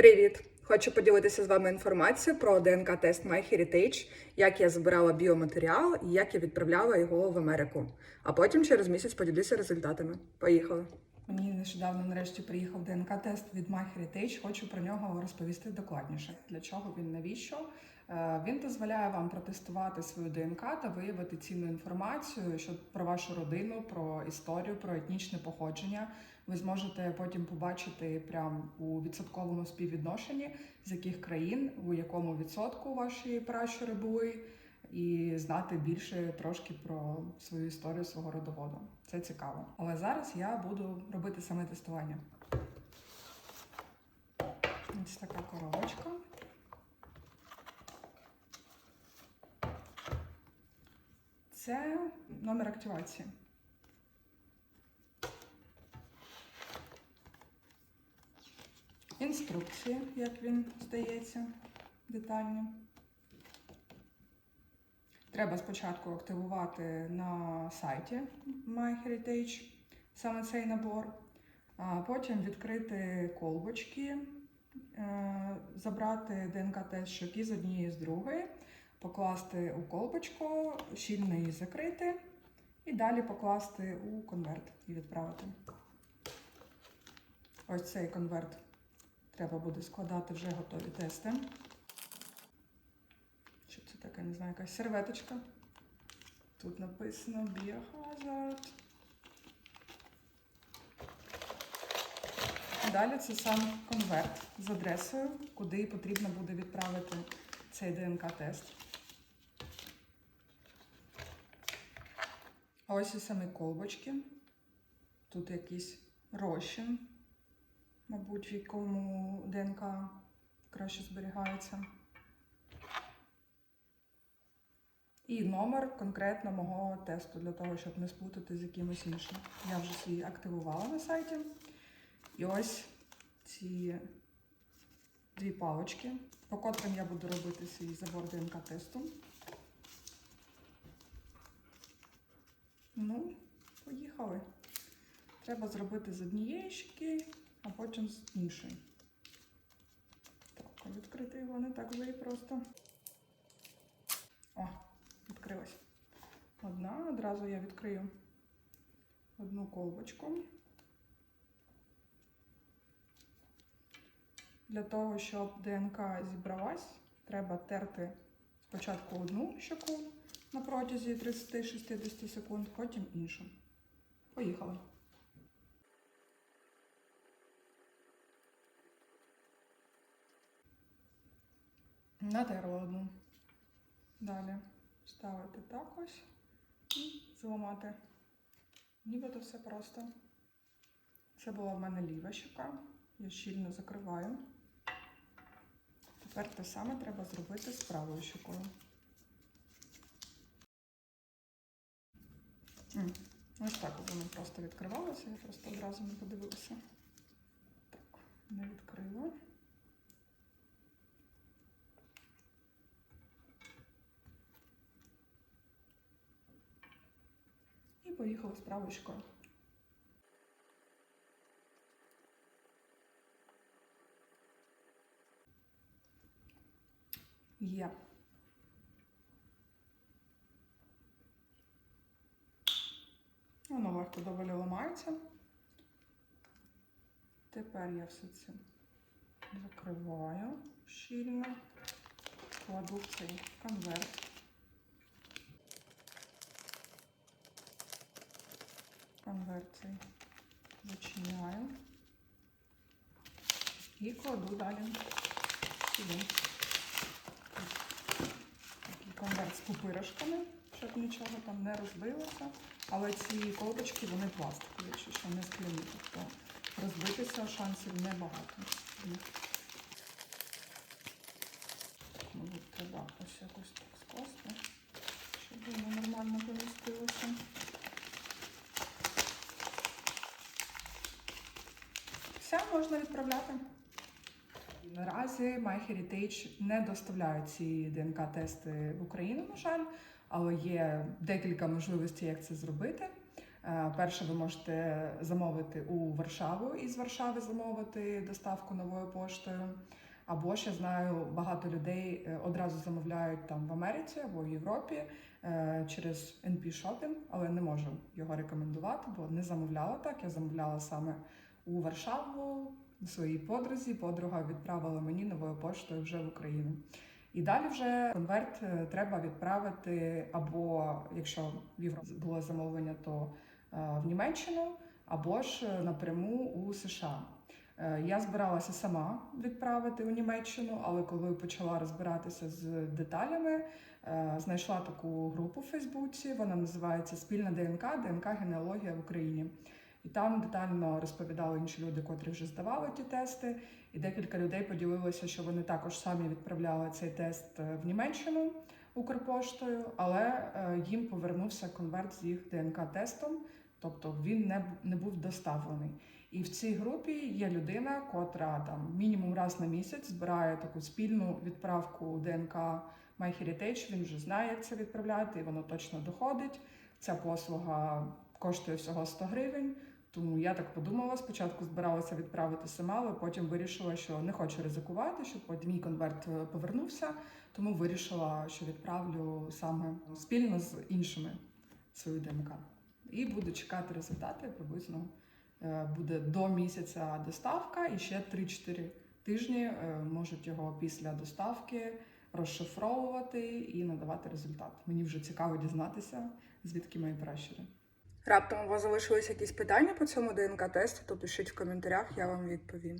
Привіт! Хочу поділитися з вами інформацією про ДНК-тест MyHeritage, як я збирала біоматеріал і як я відправляла його в Америку. А потім через місяць поділюся результатами. Поїхали! Мені нещодавно нарешті приїхав ДНК-тест від MyHeritage. Хочу про нього розповісти докладніше. Для чого він, навіщо? Е, Він дозволяє вам протестувати свою ДНК та виявити цінну інформацію що про вашу родину, про історію, про етнічне походження. Ви зможете потім побачити прям у відсотковому співвідношенні, з яких країн, у якому відсотку ваші пращури були, і знати більше трошки про свою історію свого родоводу. Це цікаво. Але зараз я буду робити саме тестування. Ось така коробочка. Це номер активації. Інструкції, як він здається, детальні. Треба спочатку активувати на сайті MyHeritage саме цей набор, а потім відкрити колбочки, е, забрати ДНК-тест щоки з однієї з другої, покласти у колбочку, щільно її закрити і далі покласти у конверт і відправити. Ось цей конверт треба буде складати вже готові тести. Що це таке, не знаю, якась серветочка. Тут написано Biohazard. Далі це сам конверт з адресою, куди потрібно буде відправити цей ДНК-тест. Ось і самі колбочки. Тут якийсь розчин, мабуть, в якому ДНК краще зберігається. І номер конкретно мого тесту для того, щоб не сплутати з якимось іншим. Я вже свій активувала на сайті. І ось ці дві палочки, по котрим я буду робити свій забор ДНК-тесту. Ну, поїхали. Треба зробити з однієї щіки, а потім з іншої. Так, відкрити його не так вже і просто. О, відкрилась. Одна, одразу я відкрию одну колбочку. Для того, щоб ДНК зібралась, треба терти спочатку одну щоку на протязі 30-60 секунд, потім іншу. Поїхали. Натерла одну. Далі ставити так ось і зламати. Нібито все просто. Це була в мене ліва щока. Я щільно закриваю. Тепер те саме треба зробити з правою щокою. Ось так воно просто відкривалося, я просто одразу не подивилася. Так, не відкрила. І поїхала з щокою. Є. Воно легко доволі ламається. Тепер я все це закриваю щільно, кладу в цей конверт. Конверт цей зачиняю і кладу далі сюди. Такий конверт з пупиришками, щоб нічого там не розбилося. Але ці колбочки, вони пластикові, якщо що не скляні. Тобто розбитися шансів небагато. Мабуть, треба ось якось так скласти, щоб воно нормально помістилося. Все, можна відправляти. Наразі MyHeritage не доставляють ці ДНК-тести в Україну, на жаль, але є декілька можливостей, як це зробити. Е, Перше, ви можете замовити у Варшаву і з Варшави замовити доставку новою поштою. Або ж я знаю, багато людей е, одразу замовляють там в Америці або в Європі е, через NP Shopping, але не можу його рекомендувати, бо не замовляла так. Я замовляла саме у Варшаву своїй подрузі. Подруга відправила мені новою поштою вже в Україну. І далі вже конверт е, треба відправити або якщо в Європі було замовлення, то е, в Німеччину, або ж е, напряму у США. Я збиралася сама відправити у Німеччину, але коли почала розбиратися з деталями, знайшла таку групу в Фейсбуці. Вона називається Спільна ДНК, ДНК генеалогія в Україні. І там детально розповідали інші люди, котрі вже здавали ті тести. І декілька людей поділилися, що вони також самі відправляли цей тест е, в Німеччину Укрпоштою, але е, їм повернувся конверт з їх ДНК-тестом, тобто він не, не був доставлений. І в цій групі є людина, котра там мінімум раз на місяць збирає таку спільну відправку ДНК MyHeritage. Він вже знає, як це відправляти, і воно точно доходить. Ця послуга коштує всього 100 гривень. Тому я так подумала, спочатку збиралася відправити сама, але потім вирішила, що не хочу ризикувати, щоб мій конверт е, повернувся. Тому вирішила, що відправлю саме спільно з іншими свою ДНК. І буду чекати результати приблизно е, буде до місяця доставка, і ще 3-4 тижні е, можуть його після доставки розшифровувати і надавати результат. Мені вже цікаво дізнатися, звідки мої пращури. Раптом у вас залишились якісь питання по цьому ДНК-тесту, то пишіть в коментарях, я вам відповім.